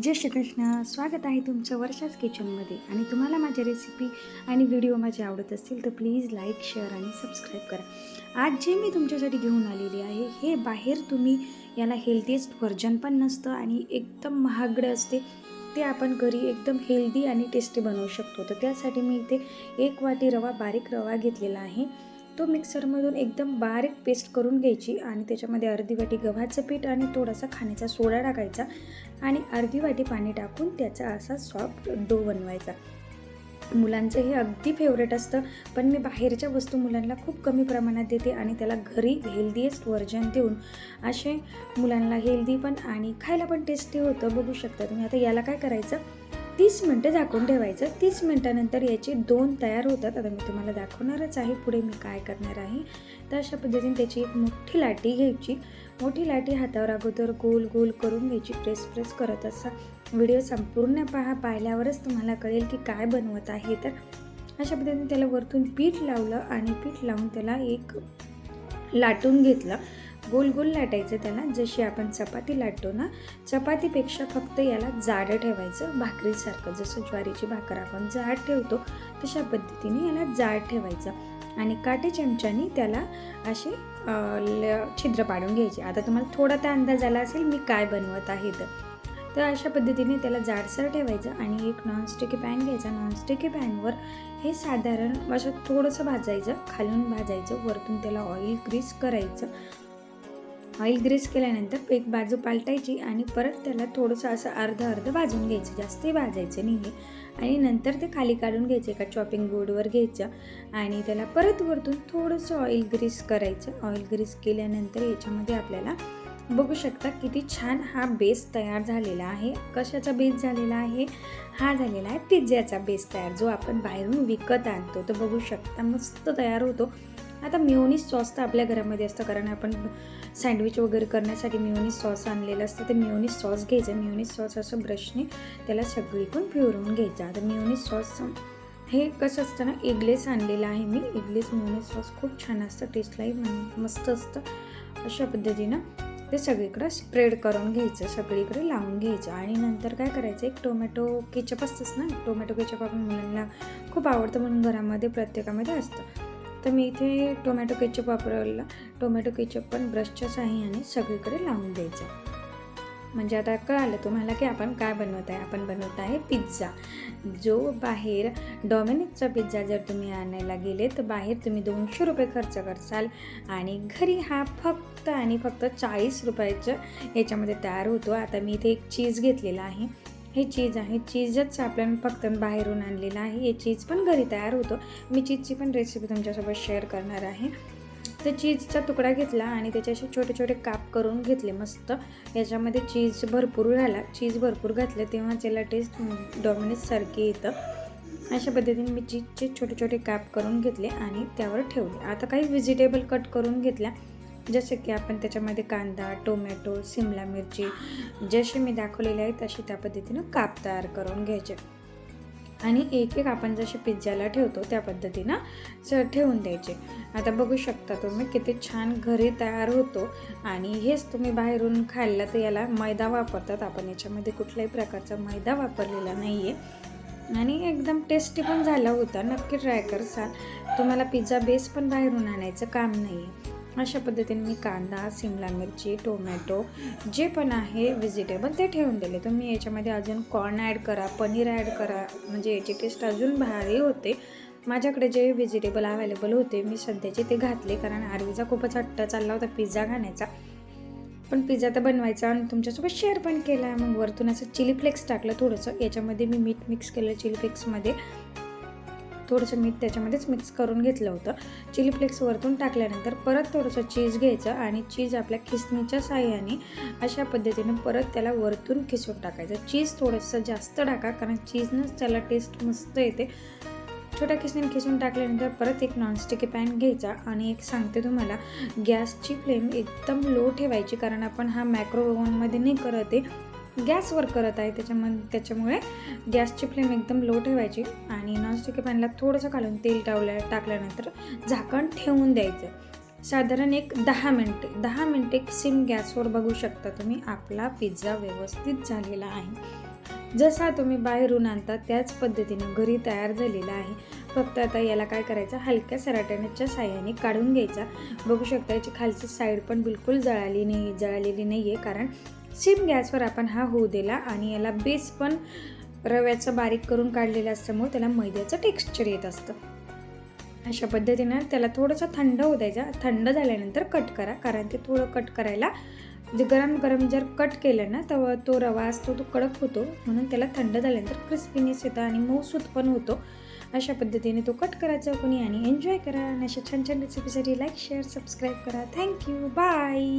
जय श्रीकृष्ण स्वागत आहे तुमचं वर्षाच किचनमध्ये. आणि तुम्हाला माझ्या रेसिपी आणि व्हिडिओ माझे आवडत असतील तर प्लीज लाईक शेअर आणि सबस्क्राईब करा. आज जे मी तुमच्यासाठी घेऊन आलेली आहे हे बाहेर तुम्ही याला हेल्दीएस्ट व्हर्जन पण नसतं आणि एकदम महागडं असते ते आपण घरी एकदम हेल्दी आणि टेस्टी बनवू शकतो. तर त्यासाठी मी इथे एक वाटी रवा बारीक रवा घेतलेला आहे. तो मिक्सरमधून एकदम बारीक पेस्ट करून घ्यायची आणि त्याच्यामध्ये अर्धी वाटी गव्हाचं पीठ आणि थोडासा खाण्याचा सोडा टाकायचा आणि अर्धी वाटी पाणी टाकून त्याचा असा सॉफ्ट डो बनवायचा. मुलांचं हे अगदी फेवरेट असतं पण मी बाहेरच्या वस्तू मुलांना खूप कमी प्रमाणात देते आणि त्याला घरी हेल्दीएस्ट व्हर्जन देऊन असे मुलांना हेल्दी पण आणि खायला पण टेस्टी होतं बघू शकता तुम्ही. आता याला काय करायचं? तीस मिनटं झाकून ठेवायचं. तीस मिनटानंतर याचे दोन तयार होतात. आता मी तुम्हाला दाखवणारच आहे. पुढे मी काय करणार आहे? तर अशा पद्धतीने त्याची एक मोठी लाटी घ्यायची. मोठी लाटी हातावर अगोदर गोल गोल करून घ्यायची. प्रेस प्रेस करत असा व्हिडिओ संपूर्ण पहा. पाहिल्यावरच तुम्हाला कळेल की काय बनवत आहे तर. अशा पद्धतीने त्याला वरतून पीठ लावलं आणि पीठ लावून त्याला एक लाटून घेतलं. गोल गोल लाटायचं त्याला. जशी आपण चपाती लाटतो ना चपातीपेक्षा फक्त याला जाडं ठेवायचं भाकरीसारखं. जसं ज्वारीची भाकर आपण जाड ठेवतो तशा पद्धतीने याला जाड ठेवायचं. आणि काटे चमच्याने त्याला असे ल छिद्र पाडून घ्यायचे. आता तुम्हाला थोडा त्या अंदाज आला असेल मी काय बनवत आहे तर. तर अशा पद्धतीने त्याला जाडसर ठेवायचं आणि एक नॉनस्टिकी पॅन घ्यायचा. नॉनस्टिकी पॅनवर हे साधारण असं थोडंसं भाजायचं खालून भाजायचं. वरतून त्याला ऑइल ग्रीस करायचं. ऑइल ग्रीस केल्यानंतर एक बाजू पालटायची आणि परत त्याला थोडंसं असं अर्धं अर्धं भाजून घ्यायचं. जास्तही भाजायचं नाही आहे आणि नंतर ते खाली काढून घ्यायचं एका चॉपिंग बोर्डवर घ्यायचं आणि त्याला परत वरतून थोडंसं ऑइल ग्रीस करायचं. ऑइल ग्रीस केल्यानंतर याच्यामध्ये आपल्याला बघू शकता किती छान हा बेस तयार झालेला आहे. कशाचा बेस झालेला आहे? हा झालेला आहे पिझ्झ्याचा बेस तयार जो आपण बाहेरून विकत आणतो. तर बघू शकता मस्त तयार होतो. आता मिओनीस सॉस तर आपल्या घरामध्ये असतं कारण आपण सँडविच वगैरे करण्यासाठी मिओनीस सॉस आणलेलं असतं. ते मिओनीस सॉस घ्यायचं. मिओनीस सॉस असं ब्रशने त्याला सगळीकडून फिरवून घ्यायचं. आता मिओनीस सॉस हे कसं असतं ना एगलेस आणलेलं आहे मी. एगलेस मिओनीस सॉस खूप छान असतं टेस्टलाही मस्त असतं. अशा पद्धतीनं ते सगळीकडं स्प्रेड करून घ्यायचं सगळीकडे लावून घ्यायचं. आणि नंतर काय करायचं एक टोमॅटो केचप असतंच ना टोमॅटो केचप आपण मुलांना खूप आवडतं म्हणून घरामध्ये प्रत्येकामध्ये असतं. तर मी इथे टोमॅटो केचप वापरला टोमॅटो केचप पण ब्रशच्या साह्याने सगळीकडे लावून द्यायचं. म्हणजे आता कळालं तुम्हाला की आपण काय बनवत आहे. आपण बनवत आहे पिझ्झा. जो बाहेर डॉमिनिकचा पिझ्झा जर तुम्ही आणायला गेले तर बाहेर तुम्ही दोनशे रुपये खर्च करसाल. आणि घरी हा फक्त आणि फक्त चाळीस रुपयाचं याच्यामध्ये तयार होतो. आता मी इथे एक चीज घेतलेला आहे. हे चीज आहे. चीजच आपल्याला फक्त बाहेरून आणलेलं आहे. हे चीज पण घरी तयार होतो. मी चीजची पण रेसिपी तुमच्यासोबत शेअर करणार आहे. तर चीजचा तुकडा घेतला आणि त्याचे असे छोटे छोटे काप करून घेतले मस्त. याच्यामध्ये चीज भरपूर घाला चीज भरपूर घातलं तेव्हा त्याला टेस्ट डॉमिनेससारखे येतं. अशा पद्धतीने मी चीजचे छोटे छोटे काप करून घेतले आणि त्यावर ठेवले. आता काही व्हेजिटेबल कट करून घेतल्या. जसे की आपण त्याच्यामध्ये कांदा टोमॅटो सिमला मिरची जसे मी दाखवलेले आहे तशी त्या पद्धतीनं काप तयार करून घ्यायचे. आणि एक एक आपण जसे पिझ्झाला ठेवतो त्या पद्धतीनं स ठेवून द्यायचे. आता बघू शकता तुम्ही किती छान घरी तयार होतो आणि हेच तुम्ही बाहेरून खाल्लं तर याला मैदा वापरतात. आपण याच्यामध्ये कुठल्याही प्रकारचा मैदा वापरलेला नाही आहे आणि एकदम टेस्टी पण झाला होता. नक्की ट्राय करसाल तुम्हाला पिझ्झा बेस पण बाहेरून आणायचं काम नाही आहे अशा पद्धतीने मी कांदा सिमला मिरची टोमॅटो जे पण आहे व्हेजिटेबल ते ठेवून दिले. तुम्ही याच्यामध्ये अजून कॉर्न ॲड करा पनीर ॲड करा. म्हणजे याची टेस्ट अजून भारी होते. माझ्याकडे जे व्हेजिटेबल अवेलेबल होते मी सध्याचे ते घातले. कारण आरवीचा खूपच हट्ट चालला होता पिझ्झा खाण्याचा. पण पिझ्झा तर बनवायचा आणि तुमच्यासोबत शेअर पण केला. आहे मग वरतून असं चिली फ्लेक्स टाकलं थोडंसं. याच्यामध्ये मी मीठ मिक्स केलं चिली फ्लेक्समध्ये थोडंसं मीठ त्याच्यामध्येच मिक्स करून घेतलं होतं. चिली फ्लेक्स वरतून टाकल्यानंतर परत थोडंसं चीज घ्यायचं आणि चीज आपल्या खिसणीच्या साह्याने अशा पद्धतीने परत त्याला वरतून खिसून टाकायचं. चीज थोडंसं जास्त टाका कारण चीजनंच त्याला टेस्ट मस्त येते. छोट्या खिसणीने खिसून टाकल्यानंतर परत एक नॉनस्टिकी पॅन घ्यायचा आणि एक सांगते तुम्हाला गॅसची फ्लेम एकदम लो ठेवायची कारण आपण हा मॅक्रो ओव्हनमध्ये नाही करत आहे. गॅसवर करत आहे त्याच्यामध्ये त्याच्यामुळे गॅसची फ्लेम एकदम लो ठेवायची आणि नॉनस्टिकी पॅनला थोडंसं घालून तेल टावल्या टाकल्यानंतर झाकण ठेवून द्यायचं. साधारण एक दहा मिनटे दहा मिनटे सिम गॅसवर बघू शकता तुम्ही आपला पिझ्झा व्यवस्थित झालेला आहे. जसा तुम्ही बाहेरून आणता त्याच पद्धतीनं घरी तयार झालेला आहे. फक्त आता याला काय करायचं हलक्या सराट्याच्या साह्याने काढून घ्यायचा. बघू शकता याची खालची साईड पण बिलकुल जळाली नाही जळालेली नाही आहे कारण सिम गॅसवर आपण हा होऊ दिला आणि याला बेस पण रव्याचं बारीक करून काढलेलं असल्यामुळे त्याला मैद्याचं टेक्स्चर येत असतं. अशा पद्धतीनं त्याला थोडंसं थंड होऊ द्यायचा. थंड झाल्यानंतर कट करा. कारण ते थोडं कट करायला जे गरम गरम जर कट केलं ना तर तो रवा असतो तो कडक होतो. म्हणून त्याला थंड झाल्यानंतर क्रिस्पीनेस येतं आणि मऊसूत पण होतो. अशा पद्धतीने तो कट करायचा कोणी आणि एन्जॉय करा. आणि अशा छान छान रेसिपीसाठी लाईक शेअर सबस्क्राईब करा. Thank you bye